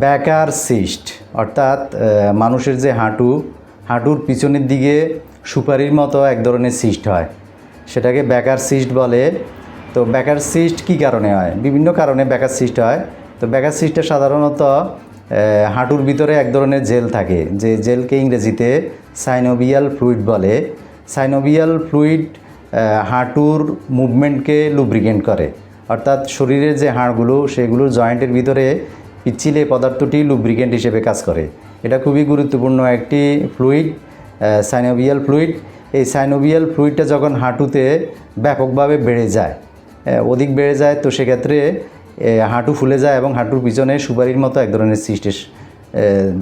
ব্যাকার cyst, অর্থাৎ মানুষের যে হাঁটু, হাঁটুর পিছনের দিকে সুপারির মতো এক ধরনের সিস্ট হয়। সেটাকে ব্যাকার সিস্ট বলে। তো ব্যাকার সিস্ট কী কারণে হয়? বিভিন্ন কারণে ব্যাকার সিস্ট হয়। তো ব্যাকার সিস্টে সাধারণত হাঁটুর ভিতরে এক ধরনের জেল থাকে। যে জেলকে ইংরেজিতে সাইনোভিয়াল ফ্লুইড বলে। সাইনোভিয়াল ফ্লুইড হাঁটুর মুভমেন্টকে লুব্রিকেন্ট করে। অর্থাৎ শরীরের যে হাড়গুলো সেগুলো জয়েন্টের ভিতরে পিচ্ছিলে পদার্থটি লুব্রিকেন্ট হিসেবে কাজ করে। এটা খুবই গুরুত্বপূর্ণ একটি ফ্লুইড সাইনোভিয়াল ফ্লুইড এই সাইনোভিয়াল ফ্লুইডটা যখন হাঁটুতে ব্যাপকভাবে বেড়ে যায় অধিক বেড়ে যায়, তো সেক্ষেত্রে হাঁটু ফুলে যায় এবং হাঁটুর পিছনে সুপারির মতো এক ধরনের সিস্টের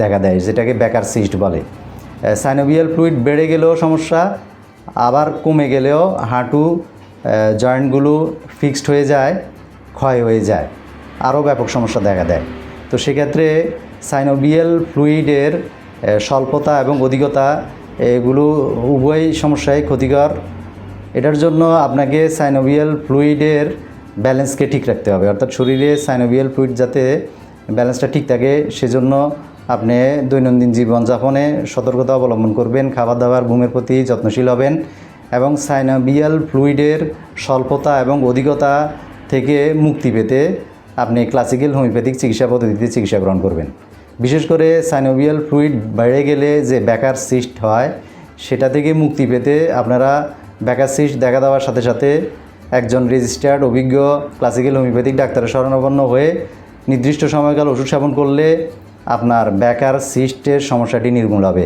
দেখা দেয়, যেটাকে ব্যাকার সিস্ট বলে। সাইনোভিয়াল ফ্লুইড বেড়ে গেলেও সমস্যা, আবার কমে গেলেও হাঁটু জয়েন্টগুলো ফিক্সড হয়ে যায়, ক্ষয় হয়ে যায়। আরও ব্যাপক সমস্যা দেখা দেয়। তো সেক্ষেত্রে সাইনোভিয়াল ফ্লুইডের স্বল্পতা এবং অধিকতা, এগুলো উভয় সমস্যায় ক্ষতিকর। এটার জন্য আপনাকে সাইনোবিয়াল ফ্লুইডের ব্যালেন্সকে ঠিক রাখতে হবে। অর্থাৎ শরীরে সাইনোভিয়াল ফ্লুইড যাতে ব্যালেন্সটা ঠিক থাকে, সেজন্য আপনি দৈনন্দিন জীবনযাপনে সতর্কতা অবলম্বন করবেন খাবার দাবার ঘুমের প্রতি যত্নশীল হবেন এবং সাইনোবিয়াল ফ্লুইডের স্বল্পতা এবং অধিকতা থেকে মুক্তি পেতে আপনি ক্লাসিক্যাল হোমিওপ্যাথিক চিকিৎসা পদ্ধতিতে চিকিৎসা গ্রহণ করবেন। বিশেষ করে সাইনোভিয়াল ফ্লুইড বেড়ে গেলে যে ব্যাকার সিস্ট হয়, সেটা থেকে মুক্তি পেতে আপনারা ব্যাকার সিস্ট দেখা দেওয়ার সাথে সাথে একজন রেজিস্টার্ড অভিজ্ঞ ক্লাসিক্যাল হোমিওপ্যাথিক ডাক্তারের শরণাপন্ন হয়ে নির্দিষ্ট সময়কাল ওষুধ সেবন করলে আপনার ব্যাকার সিস্টের সমস্যাটি নির্মূল হবে।